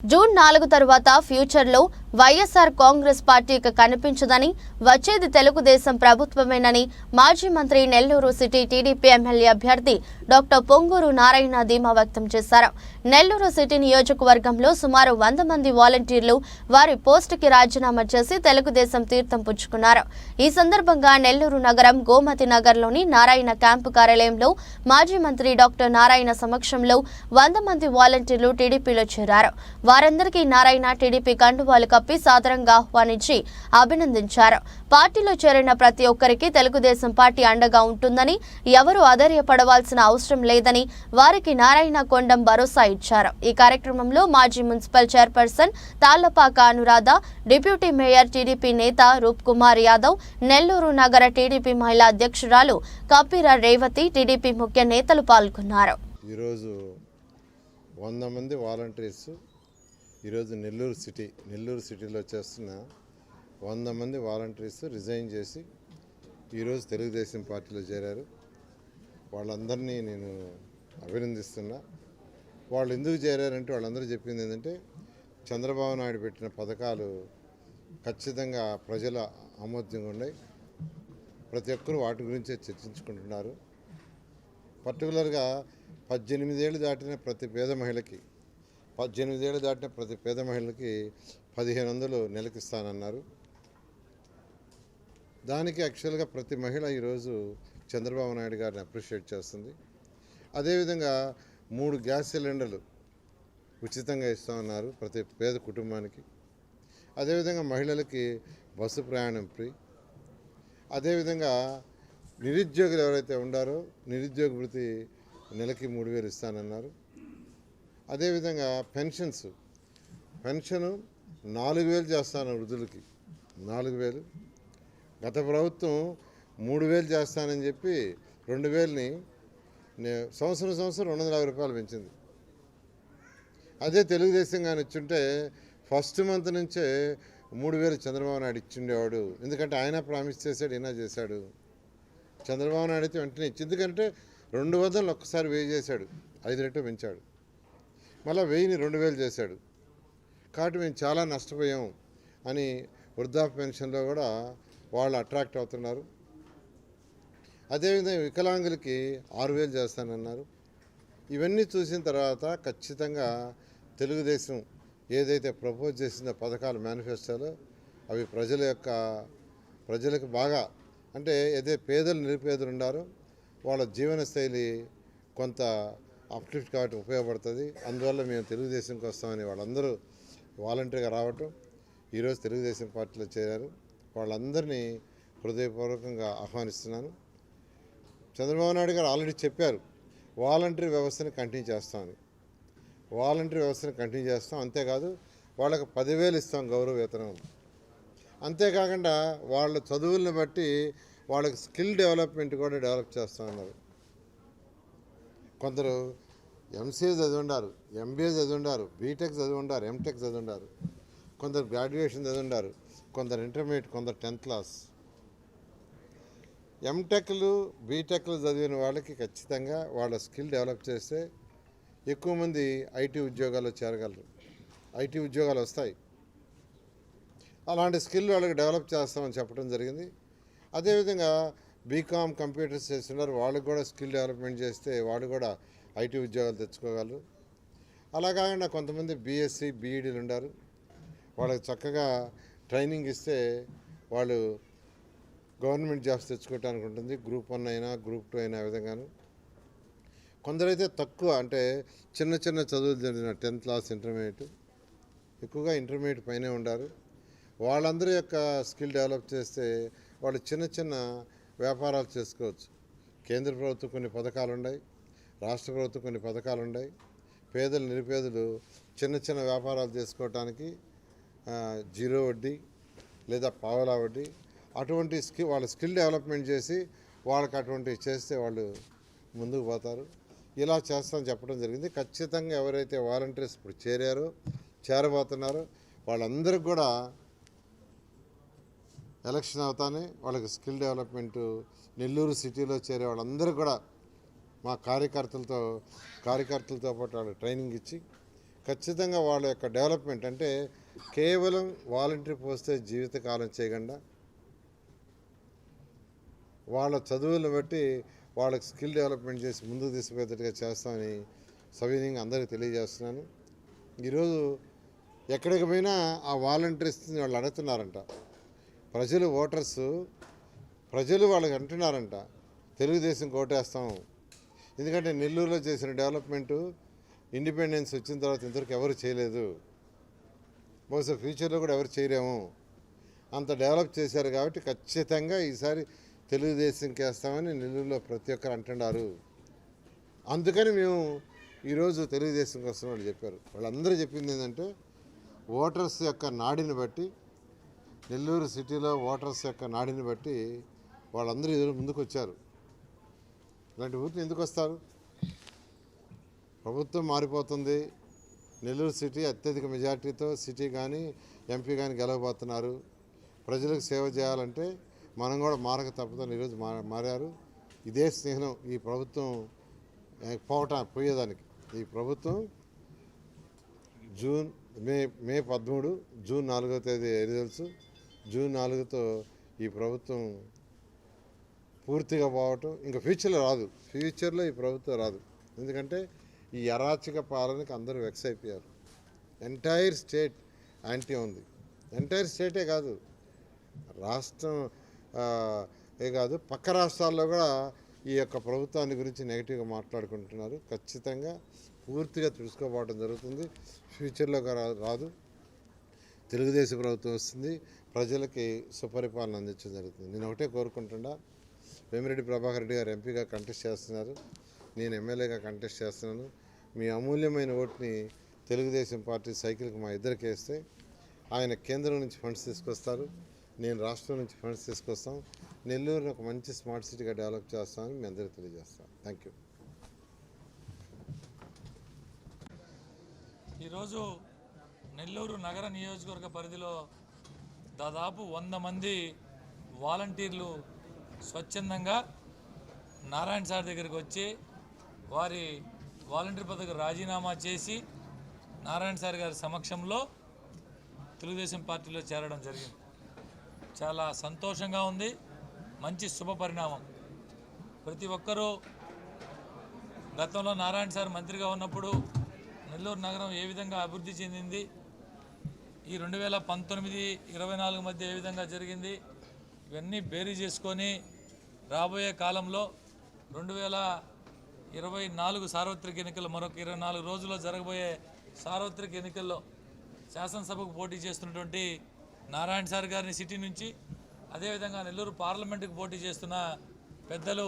June నాలుగు తర్వాత ఫ్యూచర్లో వైఎస్ఆర్ కాంగ్రెస్ పార్టీ కనిపించదని వచ్చేది తెలుగుదేశం ప్రభుత్వమేనని మాజీ మంత్రి నెల్లూరు సిటీ టీడీపీ ఎమ్మెల్యే అభ్యర్థి డాక్టర్ పొంగూరు నారాయణ ధీమా వ్యక్తం చేశారు. నెల్లూరు సిటీ నియోజకవర్గంలో సుమారు వంద మంది వాలంటీర్లు వారి పోస్టుకి రాజీనామా చేసి తెలుగుదేశం తీర్థం పుచ్చుకున్నారు. ఈ సందర్భంగా నెల్లూరు నగరం గోమతి నగర్లోని నారాయణ క్యాంపు కార్యాలయంలో మాజీ మంత్రి డాక్టర్ నారాయణ సమక్షంలో వంద మంది వాలంటీర్లు టీడీపీలో చేరారు. వారందరికీ నారాయణ టీడీపీ కండువాలుగా కప్పి సాదరంగా ఆహ్వానించి అభినందించారు. పార్టీలో చేరిన ప్రతి ఒక్కరికి తెలుగుదేశం పార్టీ అండగా ఉంటుందని ఎవరూ అధైర్యపడవలసిన అవసరం లేదని వారికి నారాయణ కొండం భరోసా ఇచ్చారు. ఈ కార్యక్రమంలో మాజీ municipal chairperson Tallapaka Anuradha deputy mayor TDP నేత రూప్ కుమార్ యాదవ్ నెల్లూరు నగర టీడీపీ మహిళా అధ్యక్షురాలు కపిర రేవతి టీడీపీ ముఖ్య నేతలు పాల్గొన్నారు. ఈరోజు వంద మంది వాలంటీర్స్ ఈరోజు నెల్లూరు సిటీ నెల్లూరు సిటీలో చేస్తున్న వంద మంది వాలంటీర్స్ రిజైన్ చేసి ఈరోజు తెలుగుదేశం పార్టీలో చేరారు. వాళ్ళందరినీ నేను అభినందిస్తున్నా. వాళ్ళు ఎందుకు చేరారంటే వాళ్ళందరూ చెప్పింది ఏంటంటే చంద్రబాబు నాయుడు పెట్టిన పథకాలు ఖచ్చితంగా ప్రజల ఆమోద్యంగా ఉన్నాయి. ప్రతి ఒక్కరు వాటి గురించే చర్చించుకుంటున్నారు. పర్టికులర్గా పద్దెనిమిదేళ్ళు దాటిన ప్రతి పేద మహిళకి పద్దెనిమిదేళ్ళు దాటిన ప్రతి పేద మహిళకి పదిహేను వందలు నెలకిస్తానన్నారు దానికి యాక్చువల్గా ప్రతి మహిళ ఈరోజు చంద్రబాబు నాయుడు గారిని అప్రిషియేట్ చేస్తుంది. అదేవిధంగా మూడు గ్యాస్ సిలిండర్లు ఉచితంగా ఇస్తామన్నారు ప్రతి పేద కుటుంబానికి. అదేవిధంగా మహిళలకి బస్సు ప్రయాణం ఫ్రీ. అదేవిధంగా నిరుద్యోగులు ఎవరైతే ఉండారో నిరుద్యోగ వృత్తి నెలకి మూడు వేలు ఇస్తానన్నారు. అదేవిధంగా పెన్షన్స్. పెన్షను నాలుగు వేలు చేస్తాను వృద్ధులకి. నాలుగు వేలు. గత ప్రభుత్వం మూడు వేలు చేస్తానని చెప్పి రెండు వేలని సంవత్సరం సంవత్సరం రెండు వందల యాభై రూపాయలు పెంచింది. అదే తెలుగుదేశం కానీ ఇచ్చుంటే ఫస్ట్ మంత్ నుంచే మూడు వేలు చంద్రబాబు నాయుడు ఇచ్చిండేవాడు. ఎందుకంటే ఆయన ప్రామిస్ చేశాడు ఈయన చేశాడు. చంద్రబాబు నాయుడు అయితే వెంటనే ఇచ్చి ఎందుకంటే రెండు వందలు ఒక్కసారి వేయి చేశాడు. ఐదు రెట్లు పెంచాడు. మళ్ళీ వెయ్యిని రెండు వేలు చేశాడు. కాబట్టి మేము చాలా నష్టపోయాం అని వృద్ధాప్య పెన్షన్లో కూడా వాళ్ళు అట్రాక్ట్ అవుతున్నారు. అదేవిధంగా వికలాంగులకి ఆరు వేలు చేస్తానన్నారు. ఇవన్నీ చూసిన తర్వాత ఖచ్చితంగా తెలుగుదేశం ఏదైతే ప్రపోజ్ చేసిందో పథకాలు మేనిఫెస్టోలో అవి ప్రజల యొక్క ప్రజలకు బాగా అంటే ఏదైతే పేదలు నిరుపేదలు ఉన్నారో వాళ్ళ జీవన శైలి కొంత అప్లిఫ్ట్ కాబట్టి ఉపయోగపడుతుంది. అందువల్ల మేము తెలుగుదేశంకి వస్తామని వాళ్ళందరూ వాలంటీర్గా రావటం ఈరోజు తెలుగుదేశం పార్టీలో చేరారు. వాళ్ళందరినీ హృదయపూర్వకంగా ఆహ్వానిస్తున్నాను. చంద్రబాబు నాయుడు గారు ఆల్రెడీ చెప్పారు వాలంటరీ వ్యవస్థని కంటిన్యూ చేస్తామని. వాలంటరీ వ్యవస్థని కంటిన్యూ చేస్తాం అంతేకాదు వాళ్ళకి పదివేలు ఇస్తాం గౌరవ వేతనం. అంతేకాకుండా వాళ్ళ చదువులను బట్టి వాళ్ళకి స్కిల్ డెవలప్మెంట్ కూడా డెవలప్ చేస్తామన్నారు. కొందరు ఎంసీఏ చదివి ఉండారు ఎంబీఏ చదివి ఉండారు బీటెక్ చదివి ఉండారు ఎంటెక్ చదివి ఉండారు కొందరు గ్రాడ్యుయేషన్ చదివి ఉండారు కొందరు ఇంటర్మీడియట్ కొందరు టెన్త్ క్లాస్. ఎంటెక్లు బీటెక్లు చదివిన వాళ్ళకి ఖచ్చితంగా వాళ్ళ స్కిల్ డెవలప్ చేస్తే ఎక్కువ మంది ఐటీ ఉద్యోగాల్లో చేరగలరు. ఐటీ ఉద్యోగాలు వస్తాయి. అలాంటి స్కిల్ వాళ్ళకి డెవలప్ చేస్తామని చెప్పడం జరిగింది. అదేవిధంగా బీకామ్ కంప్యూటర్స్ చేస్తున్నారు. వాళ్ళకి కూడా స్కిల్ డెవలప్మెంట్ చేస్తే వాళ్ళు కూడా ఐటీ ఉద్యోగాలు తెచ్చుకోగలరు. అలా కాకుండా కొంతమంది బీఎస్సీ బీఈడీలు ఉన్నారు వాళ్ళకి చక్కగా ట్రైనింగ్ ఇస్తే వాళ్ళు గవర్నమెంట్ జాబ్స్ తెచ్చుకోవటానికి ఉంటుంది. గ్రూప్ వన్ అయినా గ్రూప్ టూ అయినా విధంగాను. కొందరైతే తక్కువ అంటే చిన్న చిన్న చదువులు జరిగిన టెన్త్ క్లాస్ ఇంటర్మీడియట్ ఎక్కువగా ఇంటర్మీడియట్ పైనే ఉండారు. వాళ్ళందరి యొక్క స్కిల్ డెవలప్ చేస్తే వాళ్ళు చిన్న చిన్న వ్యాపారాలు చేసుకోవచ్చు. కేంద్ర ప్రభుత్వం కొన్ని పథకాలు ఉన్నాయి. రాష్ట్ర ప్రభుత్వం కొన్ని పథకాలు ఉన్నాయి. పేదలు నిరుపేదలు చిన్న చిన్న వ్యాపారాలు చేసుకోవటానికి జీరో వడ్డీ లేదా పావలా వడ్డీ అటువంటి స్కి వాళ్ళ స్కిల్ డెవలప్మెంట్ చేసి వాళ్ళకి అటువంటివి చేస్తే వాళ్ళు ముందుకు పోతారు. ఇలా చేస్తామని చెప్పడం జరిగింది. ఖచ్చితంగా ఎవరైతే వాలంటీర్స్ ఇప్పుడు చేరారో చేరబోతున్నారో వాళ్ళందరికీ కూడా ఎలక్షన్ అవుతానే వాళ్ళకి స్కిల్ డెవలప్మెంట్ నెల్లూరు సిటీలో చేరే వాళ్ళందరూ కూడా మా కార్యకర్తలతో కార్యకర్తలతో పాటు వాళ్ళకి ట్రైనింగ్ ఇచ్చి ఖచ్చితంగా వాళ్ళ యొక్క డెవలప్మెంట్ అంటే కేవలం వాలంటరీ పోస్తే జీవితకాలం చేయకుండా వాళ్ళ చదువులను బట్టి వాళ్ళకి స్కిల్ డెవలప్మెంట్ చేసి ముందుకు తీసుకుపోయేటట్టుగా చేస్తామని సవినీయంగా అందరికీ తెలియజేస్తున్నాను. ఈరోజు ఎక్కడికి పోయినా ఆ వాలంటీర్స్ని వాళ్ళు అడుగుతున్నారంట. ప్రజలు ఓటర్స్ ప్రజలు వాళ్ళకి అంటున్నారంట తెలుగుదేశం కోటేస్తాం. ఎందుకంటే నెల్లూరులో చేసిన డెవలప్మెంటు ఇండిపెండెన్స్ వచ్చిన తర్వాత ఇంతవరకు ఎవరు చేయలేదు. బహుశా ఫ్యూచర్లో కూడా ఎవరు చేయలేము. అంత డెవలప్ చేశారు కాబట్టి ఖచ్చితంగా ఈసారి తెలుగుదేశంకి వేస్తామని నెల్లూరులో ప్రతి ఒక్కరు అంటున్నారు. అందుకని మేము ఈరోజు తెలుగుదేశం కోసం వాళ్ళు చెప్పారు. వాళ్ళందరూ చెప్పింది ఏంటంటే ఓటర్స్ యొక్క నాడిని బట్టి నెల్లూరు సిటీలో ఓటర్స్ యొక్క నాడిని బట్టి వాళ్ళందరూ ఎదురు ముందుకు వచ్చారు ఇలాంటి ఊరిని ఎందుకు వస్తారు? ప్రభుత్వం మారిపోతుంది. నెల్లూరు సిటీ అత్యధిక మెజార్టీతో సిటీ కానీ ఎంపీ కానీ గెలవబోతున్నారు. ప్రజలకు సేవ చేయాలంటే మనం కూడా మారక తప్పదని ఈరోజు మారారు. ఇదే స్నేహం ఈ ప్రభుత్వం పోవటం పోవట పోయేదానికి. ఈ ప్రభుత్వం జూన్ మే మే పదమూడు జూన్ నాలుగో తేదీ రిజల్ట్స్ జూన్ నాలుగుతో ఈ ప్రభుత్వం పూర్తిగా పోవటం ఇంకా ఫ్యూచర్లో రాదు. ఫ్యూచర్లో ఈ ప్రభుత్వం రాదు. ఎందుకంటే ఈ అరాచక పాలనకి అందరూ వెక్స్ అయిపోయారు. ఎంటైర్ స్టేట్ యాంటీ ఉంది. ఎంటైర్ స్టేటే కాదు. రాష్ట్రం ఏ కాదు పక్క రాష్ట్రాల్లో కూడా ఈ యొక్క ప్రభుత్వాన్ని గురించి నెగిటివ్గా మాట్లాడుకుంటున్నారు. ఖచ్చితంగా పూర్తిగా తెలుసుకోపోవడం జరుగుతుంది. ఫ్యూచర్లో రా రాదు. తెలుగుదేశం ప్రభుత్వం వస్తుంది ప్రజలకి సుపరిపాలన అందించడం జరుగుతుంది. నేను ఒకటే కోరుకుంటున్నా వేమిరెడ్డి ప్రభాకర్ రెడ్డి గారు ఎంపీగా కంటెస్ట్ చేస్తున్నారు నేను ఎమ్మెల్యేగా కంటెస్ట్ చేస్తున్నాను. మీ అమూల్యమైన ఓటుని తెలుగుదేశం పార్టీ సైకిల్కి మా ఇద్దరికి వేస్తే ఆయన కేంద్రం నుంచి ఫండ్స్ తీసుకొస్తారు నేను రాష్ట్రం నుంచి ఫండ్స్ తీసుకొస్తాం. నెల్లూరుని ఒక మంచి స్మార్ట్ సిటీగా డెవలప్ చేస్తామని మీ అందరికీ తెలియజేస్తాం థ్యాంక్ యూ ఈరోజు నెల్లూరు నగర నియోజకవర్గ పరిధిలో దాదాపు వంద మంది వాలంటీర్లు స్వచ్ఛందంగా నారాయణ సార్ దగ్గరికి వచ్చి వారి వాలంటీర్ పదవికి రాజీనామా చేసి నారాయణ సార్ గారి సమక్షంలో తెలుగుదేశం పార్టీలో చేరడం జరిగింది. చాలా సంతోషంగా ఉంది. మంచి శుభ పరిణామం. ప్రతి ఒక్కరూ గతంలో నారాయణ సార్ మంత్రిగా ఉన్నప్పుడు నెల్లూరు నగరం ఏ విధంగా అభివృద్ధి చెందింది ఈ రెండు వేల పంతొమ్మిది ఇరవై నాలుగు మధ్య ఏ విధంగా జరిగింది? ఇవన్నీ బేరీ చేసుకొని రాబోయే కాలంలో రెండు వేల ఇరవై నాలుగు సార్వత్రిక ఎన్నికలు మరొక ఇరవై నాలుగు రోజుల్లో జరగబోయే సార్వత్రిక ఎన్నికల్లో శాసనసభకు పోటీ చేస్తున్నటువంటి నారాయణ సార్ గారిని సిటీ నుంచి అదేవిధంగా నెల్లూరు పార్లమెంటుకు పోటీ చేస్తున్న పెద్దలు